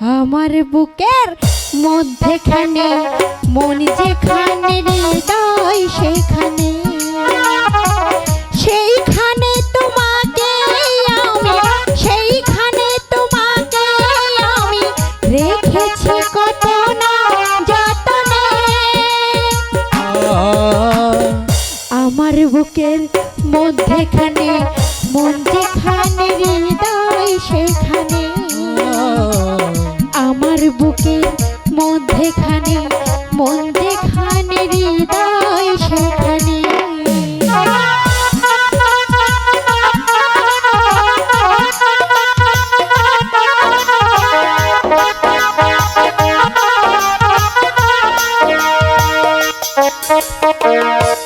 আমার বুকের মধ্যেখানে, মন যেখানে হৃদয় সেখানে। সেইখানে তোমাকে আমি, সেইখানে তোমাকে আমি রেখেছি কত না যতনে। আমার বুকের মধ্যেখানে, মন যেখানে হৃদয় সেখানে। Thank you.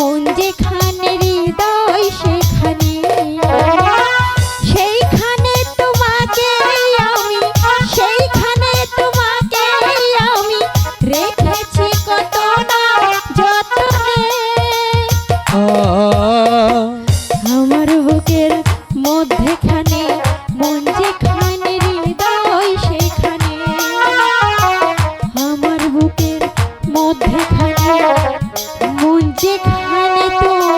মন হৃদয়, সেখানে সেইখানে তোমাকে আমি, সেইখানে তোমাকে আমি রেখেছি কত না যতনে। আমার বুকের মধ্যেখানে, মন যেখানে হৃদয়, সেখানে। আমার বুকের মধ্যেখানে যেখানে তো